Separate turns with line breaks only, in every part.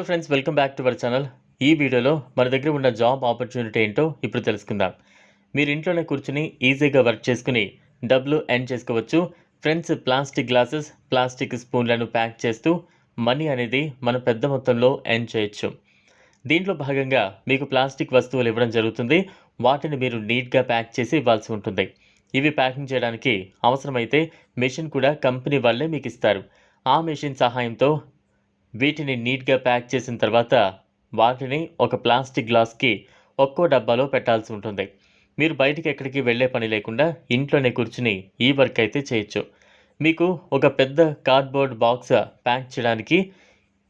Hello friends welcome back to our channel. ఈ వీడియోలో మన దగ్గర ఉన్న జాబ్ ఆపర్చునిటీ ఏంటో ఇప్పుడు తెలుసుకుందాం. మీరు ఇంట్లోనే కూర్చుని ఈజీగా వర్క్ చేసుకుని డబ్బులు ఎర్న్ చేసుకోవచ్చు. ఫ్రెండ్స్ ప్లాస్టిక్ గ్లాసెస్ ప్లాస్టిక్ స్పూన్లను ప్యాక్ చేస్తూ మనీ అనేది మనం పెద్ద మొత్తంలో ఎర్న్ చేయొచ్చు. దీంట్లో భాగంగా మీకు ప్లాస్టిక్ వస్తువులు ఇవ్వడం జరుగుతుంది. వాటిని మీరు నీట్గా ప్యాక్ చేసి ఇవ్వాల్సి ఉంటుంది. ఇవి ప్యాకింగ్ చేయడానికి అవసరమైతే మెషిన్ కూడా కంపెనీ వాళ్ళే మీకు ఇస్తారు. ఆ మెషిన్ సహాయంతో వీటిని నీట్గా ప్యాక్ చేసిన తర్వాత వాటిని ఒక ప్లాస్టిక్ గ్లాస్కి ఒక్కో డబ్బాలో పెట్టాల్సి ఉంటుంది. మీరు బయటికి ఎక్కడికి వెళ్ళే పని లేకుండా ఇంట్లోనే కూర్చుని ఈ వర్క్ అయితే చేయొచ్చు. మీకు ఒక పెద్ద కార్డ్బోర్డ్ బాక్స్ ప్యాక్ చేయడానికి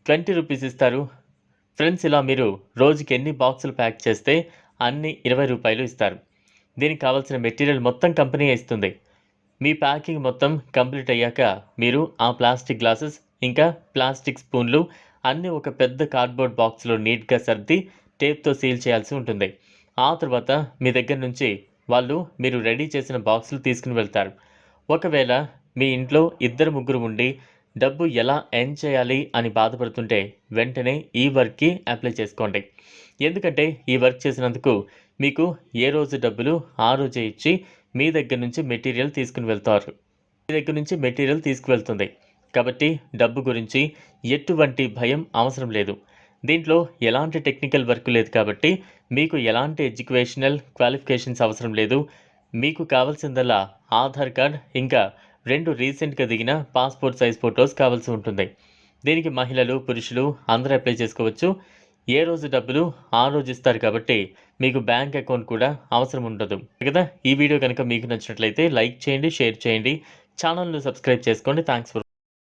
ట్వంటీ రూపీస్ ఇస్తారు. ఫ్రెండ్స్ ఇలా మీరు రోజుకి ఎన్ని బాక్సులు ప్యాక్ చేస్తే అన్ని ఇరవై రూపాయలు ఇస్తారు. దీనికి కావాల్సిన మెటీరియల్ మొత్తం కంపెనీ ఇస్తుంది. మీ ప్యాకింగ్ మొత్తం కంప్లీట్ అయ్యాక మీరు ఆ ప్లాస్టిక్ గ్లాసెస్ ఇంకా ప్లాస్టిక్ స్పూన్లు అన్నీ ఒక పెద్ద కార్డ్బోర్డ్ బాక్స్లో నీట్గా సర్ది టేప్తో సీల్ చేయాల్సి ఉంటుంది. ఆ తర్వాత మీ దగ్గర నుంచి వాళ్ళు మీరు రెడీ చేసిన బాక్సులు తీసుకుని వెళ్తారు. ఒకవేళ మీ ఇంట్లో ఇద్దరు ముగ్గురు ఉండి డబ్బు ఎలా ఎర్న్ చేయాలి అని బాధపడుతుంటే వెంటనే ఈ వర్క్కి అప్లై చేసుకోండి. ఎందుకంటే ఈ వర్క్ చేసినందుకు మీకు ఏ రోజు డబ్బులు ఆ రోజే ఇచ్చి మీ దగ్గర నుంచి మెటీరియల్ తీసుకుని వెళ్తారు. మీ దగ్గర నుంచి మెటీరియల్ తీసుకువెళ్తుంది. కాబట్టి డబ్బు గురించి ఎటువంటి భయం అవసరం లేదు. దీంట్లో ఎలాంటి టెక్నికల్ వర్క్ లేదు కాబట్టి మీకు ఎలాంటి ఎడ్యుకేషనల్ క్వాలిఫికేషన్స్ అవసరం లేదు. మీకు కావాల్సిందల్లా ఆధార్ కార్డ్ ఇంకా రెండు రీసెంట్గా దిగిన పాస్పోర్ట్ సైజ్ ఫొటోస్ కావాల్సి ఉంటుంది. దీనికి మహిళలు పురుషులు అందరూ అప్లై చేసుకోవచ్చు. ఏ రోజు డబ్బులు ఆ రోజు ఇస్తారు కాబట్టి మీకు బ్యాంక్ అకౌంట్ కూడా అవసరం ఉండదు. కదా? ఈ వీడియో కనుక మీకు నచ్చినట్లయితే లైక్ చేయండి షేర్ చేయండి. ఛానల్ను సబ్స్క్రైబ్ చేసుకోండి. Thanks for